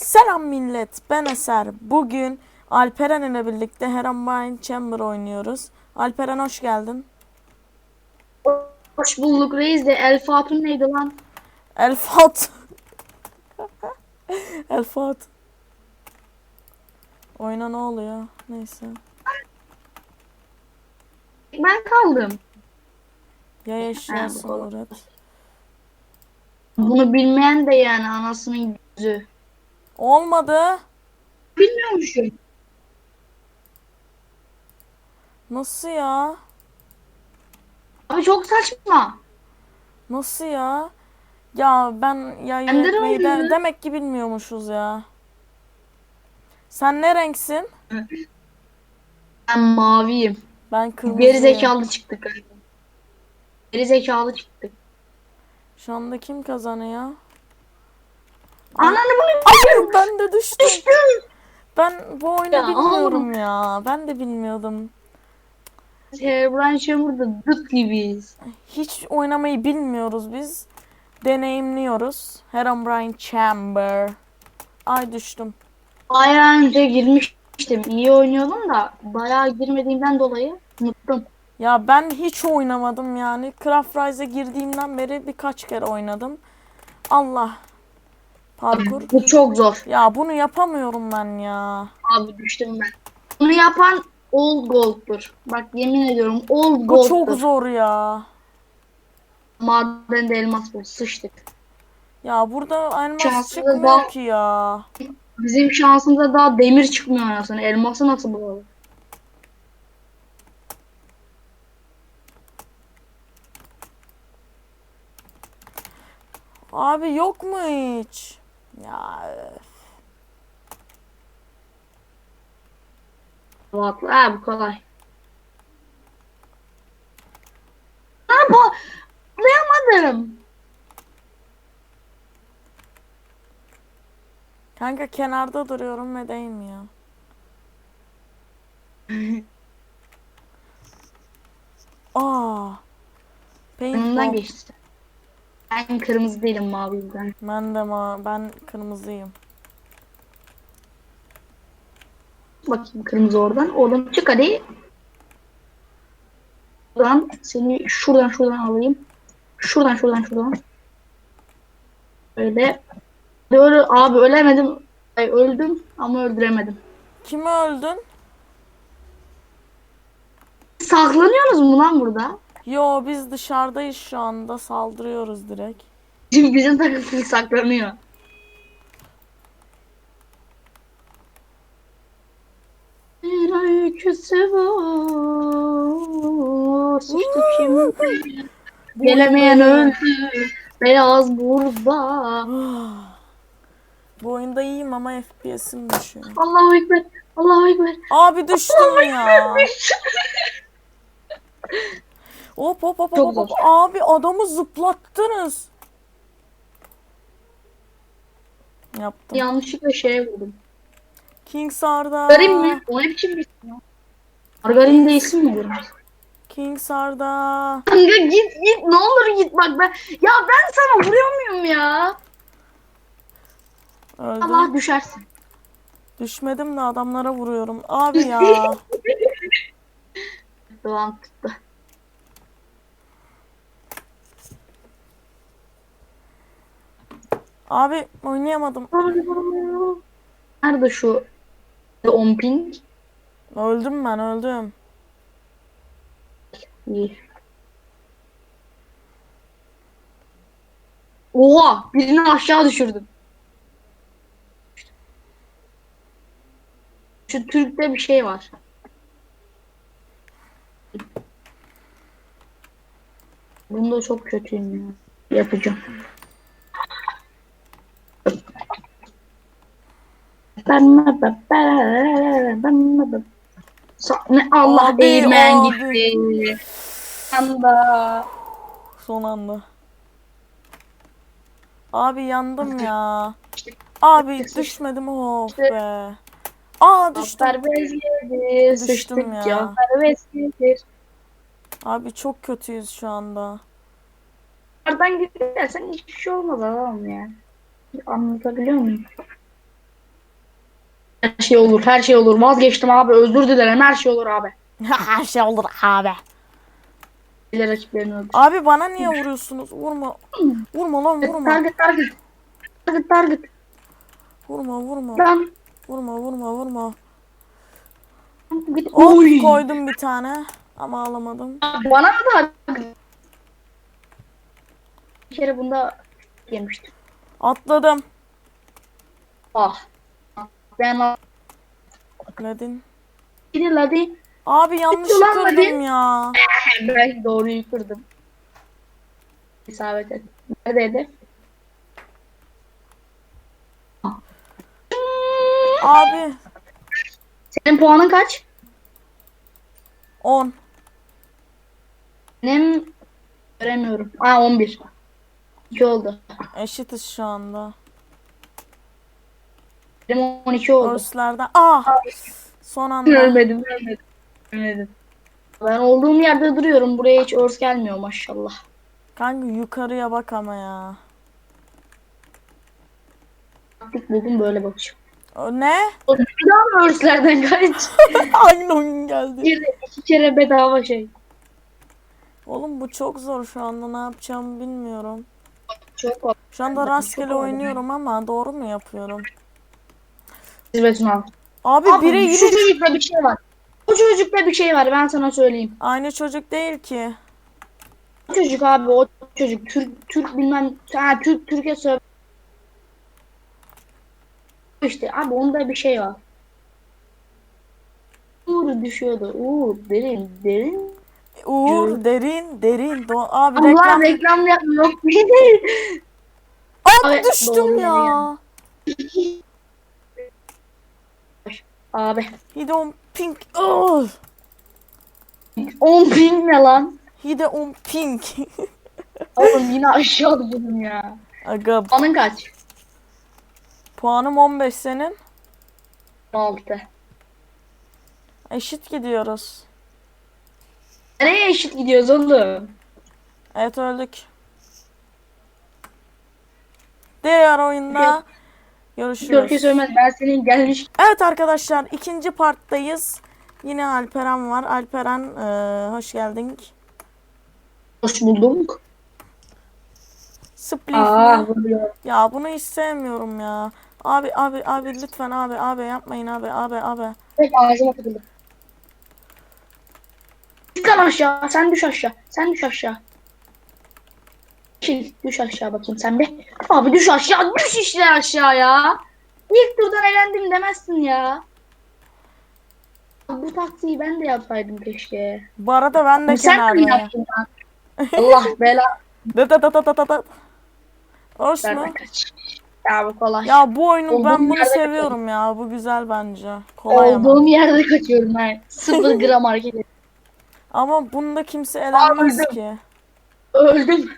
Selam millet, ben Eser. Bugün Alperen ile birlikte Herobrine Chamber oynuyoruz. Alperen hoş geldin. Hoş bulduk reis de El Fatun neydi lan? El Fat. El Fat. Oyuna ne oluyor? Neyse. Ben kaldım. Ya bu öğret. Bunu bilmeyen de yani anasının gözü. Olmadı. Bilmiyormuşum. Nasıl ya? Abi çok saçma. Nasıl ya? Ya ben ya Ben de yönetmeyi de- demek ki bilmiyormuşuz ya. Sen ne renksin? Ben maviyim. Ben kırmızı. Geri zekalı çıktık. Geri zekalı çıktık. Şu anda kim kazanıyor? Ananı ben de düştüm. düştüm. Ben bu oyunu Ya, bilmiyorum ya. Ben de bilmiyordum. Herobrine Chamber'da dıt gibiyiz. Hiç oynamayı bilmiyoruz biz. Deneyimliyoruz. Herobrine Chamber. Ay düştüm. Bayağı önce girmiştim. İyi oynuyordum da bayağı girmediğimden dolayı unuttum. Ya ben hiç oynamadım yani. Craft Rise'e girdiğimden beri birkaç kere oynadım. Allah. Parkur. Bu çok zor. Ya bunu yapamıyorum ben ya. Abi düştüm ben. Bunu yapan Old Gold'dur. Bak yemin ediyorum Old Bu Gold'dur. çok zor ya. Madende elmas bul. Sıçtık. Ya burada elmas Şanslı çıkmıyor da- ki ya. Bizim şansımıza daha demir çıkmıyor anasını. Elması nasıl bulalım? Abi yok mu hiç? Ya öf. Rahatla. Ha bu kolay. Ha bu. Atlayamadım. Kanka kenarda duruyorum ve değmiyor. Aa. Önümden Paintball. geçti. Ben kırmızı değilim maviyim ben. Ben de ma ben kırmızıyım. Bakayım kırmızı oradan. Oğlum çık hadi. Buradan seni şuradan şuradan alayım. Şuradan şuradan şuradan. Böyle. Böyle abi ölemedim. Ay, öldüm ama öldüremedim. Kimi öldün? Saklanıyorsunuz mu lan burada? Yo biz dışarıdayız şu anda saldırıyoruz direkt. Bizim, bizim takım saklanıyor. Bir öyküsü var. Sıçtık şimdi. Gelemeyen öldü. Beyaz burada. Bu oyunda iyiyim ama FPS'im düşüyor. Allahu Ekber. Allahu Ekber. Abi düştüm ya. Hop hop hop Çok hop. hop. zor. Abi adamı zıplattınız. Yaptım. Yanlışlıkla şeye vurdum. King Sarda. Garim mi? O ne biçim bir isim ya? Margarin de isim mi verir? King Sarda. Kanka git git ne olur git bak ben. Ya ben sana vuruyor muyum ya? Öldüm. Allah düşersin. Düşmedim de adamlara vuruyorum. Abi ya. Devam tuttu. Abi oynayamadım. Nerede şu on ping? Öldüm ben öldüm. İyi. Oha! Birini aşağı düşürdüm. Şu Türk'te bir şey var. Bunda çok kötüyüm ya. Yapacağım. Ne Allah Abi, değirmen abi. gitti. Anda. Son anda. Abi yandım ya. Abi düşmedim of be. Aa düştüm. Düştüm ya. Abi çok kötüyüz şu anda. Oradan gidersen hiçbir şey olmaz adam ya. Anlatabiliyor muyum? Her şey olur, her şey olur. Vazgeçtim abi. Özür dilerim. Her şey olur abi. Her şey olur abi. Bile rakiplerini öldür. Abi bana niye vuruyorsunuz? Vurma. Vurma lan vurma. Target, target. Target, target. Vurma vurma. Lan. Vurma vurma vurma. Git. Hop Oy. koydum bir tane. Ama alamadım. Bana da bir kere bunda yemiştim. Atladım. Ah. Ben Ledin. Gidin hadi. Abi yanlış Ulan kırdım ya. Belki doğruyu kırdım. İsabet et. Neredeydi? Abi Senin puanın kaç? 10. Benim göremiyorum. Aa 11. 2 oldu. Eşitiz şu anda. Benim 12 oldu. Örslerden. Ah! Son anda. Ölmedim, ölmedim. Ölmedim. Ben olduğum yerde duruyorum. Buraya hiç örs gelmiyor maşallah. Kanka yukarıya bak ama ya. Taktik buldum böyle bakacağım. O ne? O Bir daha mı örslerden kaç? Aynı oyun geldi. Bir iki kere bedava şey. Oğlum bu çok zor şu anda ne yapacağımı bilmiyorum. Çok. Şu anda rastgele oynuyorum ama doğru mu yapıyorum? Abi, Abi biri şu yine çocukta bir şey var. O çocukta bir şey var ben sana söyleyeyim. aynı çocuk değil ki. O çocuk abi o çocuk Türk Türk bilmem ha, Türk Türkiye söyle. İşte abi onda bir şey var. Uğur düşüyordu. Uğur derin derin. Uğur derin derin. Do abi Allah reklam. reklam yapmıyor. Yok bir şey değil. Abi, düştüm ya. Abi. Hide on pink. Oh. 10 ping ne lan? Hide on pink. Oğlum yine aşağı düşürdüm ya. Aga Anın kaç? puanım 15 senin. 6. Eşit gidiyoruz. Nereye eşit gidiyoruz oğlum? Evet öldük. Diğer oyunda Türkiye görüşürüz. söylemez ben senin gelmiş Evet arkadaşlar ikinci parttayız. Yine Alperen var. Alperen eee, hoş geldin. hoş bulduk. Split Aa vuruyor. Ya bunu hiç sevmiyorum ya. Abi abi abi lütfen abi abi yapmayın abi abi abi. Tek ağzıma takıldı. Lan aşağı. Sen düş aşağı. Sen düş aşağı. Şey, düş aşağı bakayım sen bir. Abi düş aşağı. Düş işte aşağı ya. İlk turdan elendim demezsin ya. Bu taksiyi ben de yapsaydım keşke. Bu arada ben de Sen mi yaptın lan? Allah bela Da da da da da da da. Verme kaç. Ya bu kolay. Ya bu oyunu Olduğum ben bunu yerde seviyorum ya. Bu güzel bence. Kolay ama. Olduğum yerde kaçıyorum ben. Sıfır gram hareket et. Ama bunda kimse elenmez öldüm. ki. Öldüm.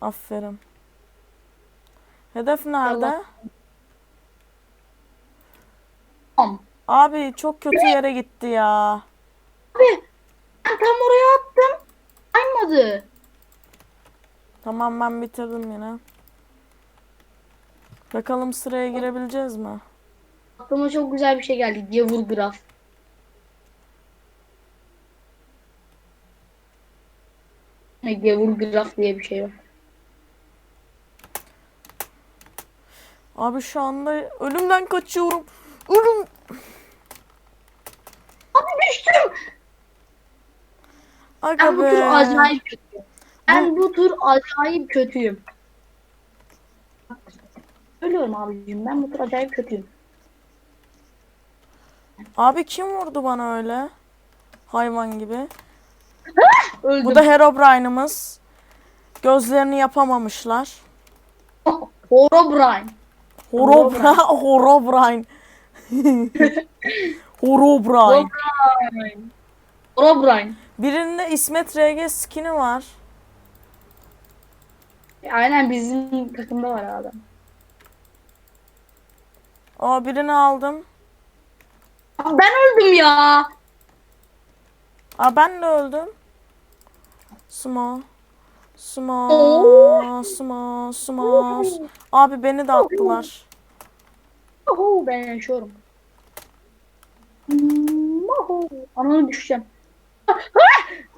Aferin. Hedef nerede? Tamam. Abi çok kötü yere gitti ya. Abi ben tam oraya attım. Aymadı. Tamam ben bitirdim yine. Bakalım sıraya girebileceğiz mi? Aklıma çok güzel bir şey geldi. Gevur graf. Ne gevur graf diye bir şey var. Abi şu anda ölümden kaçıyorum. Ölüm. Abi düştüm. Aga Ben bu tur acayip kötüyüm. Ben bu tur acayip kötüyüm. Ölüyorum abicim. Ben bu tur acayip kötüyüm. Abi kim vurdu bana öyle? Hayvan gibi. Öldüm. Bu da Herobrine'ımız. Gözlerini yapamamışlar. Horobrine. Horobrine. Horobrine. Horobrine. Horobrine. Horobrine. Birinde İsmet RG skin'i var. Aynen bizim takımda var adam. Aa birini aldım. Ben öldüm ya. Aa ben de öldüm. Sumo. Sumo. Oo. Sumo. Sumo. Abi beni de attılar. Oho ben yaşıyorum. Oho, Ananı düşeceğim.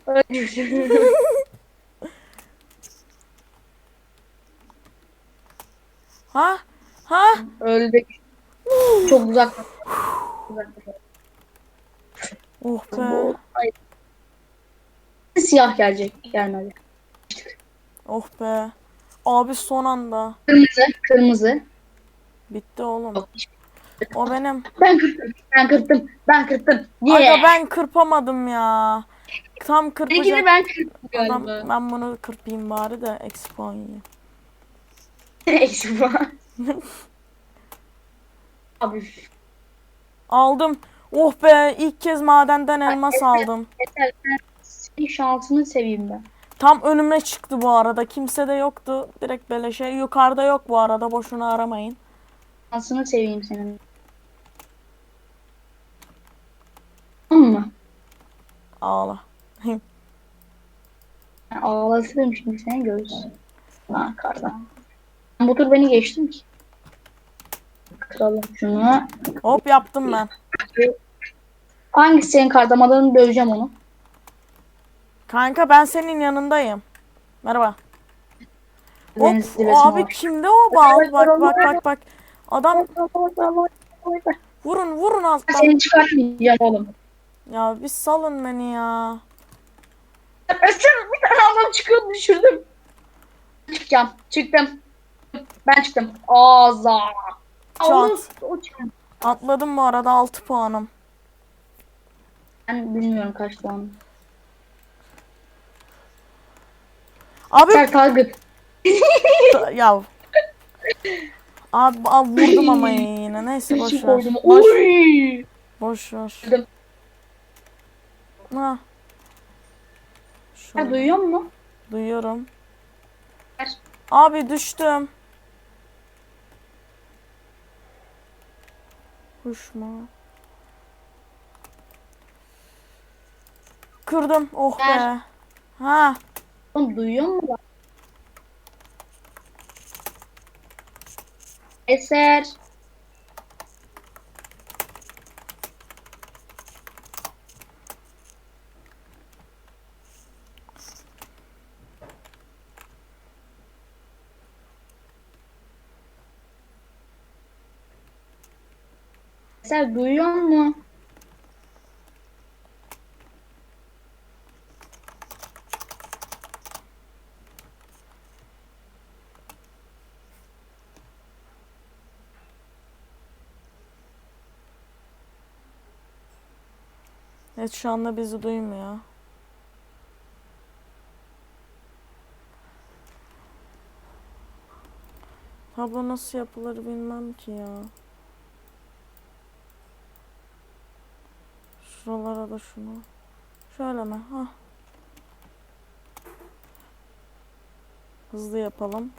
Öyle düştüm. Ha? Ha? Öldük. Çok uzak. Oh be. Siyah gelecek. Gelmedi. Oh be. Abi son anda. Kırmızı. Kırmızı. Bitti oğlum. Yok, O benim. Ben kırptım. Ben kırptım. Ben kırptım. Aga Yeah. ben kırpamadım ya. Tam kırpacak. ben kırptım Adam, ben bunu kırpayım bari de eksi puan yiyeyim. Eksi puan. Abi Aldım. Oh be ilk kez madenden elmas aldım. yeter. Ben senin şansını seveyim ben. Tam önüme çıktı bu arada. Kimse de yoktu. Direkt beleşe. Yukarıda yok bu arada. Boşuna aramayın. Şansını seveyim senin. Tamam mı? Ağla. Ben ağlatırım şimdi seni görürsün. Lan kardan. Ben bu tur beni geçtim ki. Kıralım şunu. Hop yaptım ben. Hangisi senin kardamadığını döveceğim onu. Kanka ben senin yanındayım. Merhaba. Hop. O abi kimde o bal? Bak bak bak bak. Adam vurun vurun alttan. seni çıkartmayacağım oğlum. Ya bir salın beni ya. Ösür bir tane adam çıkıyor düşürdüm. Çıkacağım. Çıktım. Ben çıktım. Ağza. Çat. Atladım bu arada 6 puanım. Ben bilmiyorum kaç puan. Abi Ser target. ya. Abi, abi vurdum ama yine. Neyse boş Işık ver. koydum. Boş, Oy. boş ver. Dedim. Ha. Şöyle, duyuyor musun? duyuyorum. Ver. Abi düştüm. Kuşma. Kırdım. Oh be. Ver. Ha. Oğlum duyuyor musun? Eser. Eser duyuyor musun? Evet şu anda bizi duymuyor. Tablo nasıl yapılır bilmem ki ya. Şuralara da şunu. Şöyle mi? Hah. Hızlı yapalım.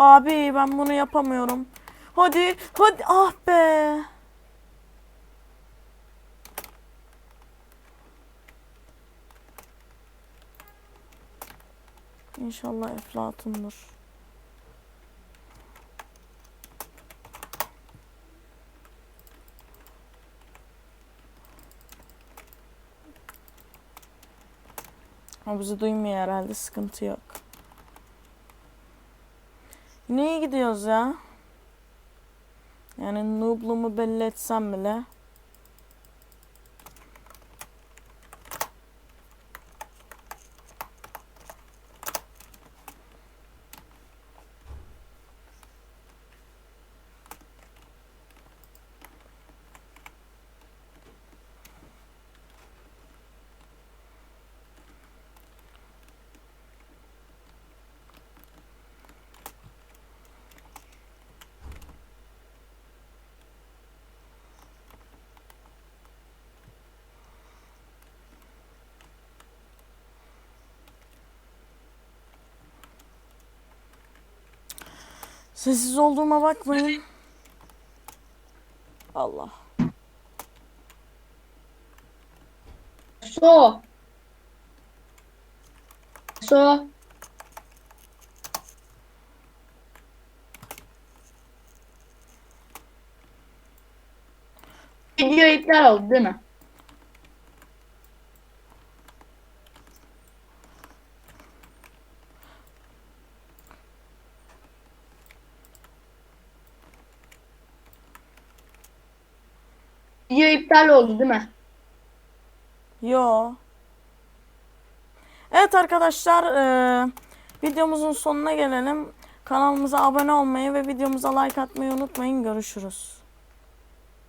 Abi ben bunu yapamıyorum. Hadi, hadi. Ah be. İnşallah eflatundur. O bizi duymuyor herhalde sıkıntı yok. İyi gidiyoruz ya. Yani noobluğumu belli etsem bile. Sessiz olduğuma bakmayın. Allah. So. So. Video iptal oldu değil mi? Video iptal oldu değil mi? Yo. Evet arkadaşlar eee, videomuzun sonuna gelelim. Kanalımıza abone olmayı ve videomuza like atmayı unutmayın. Görüşürüz.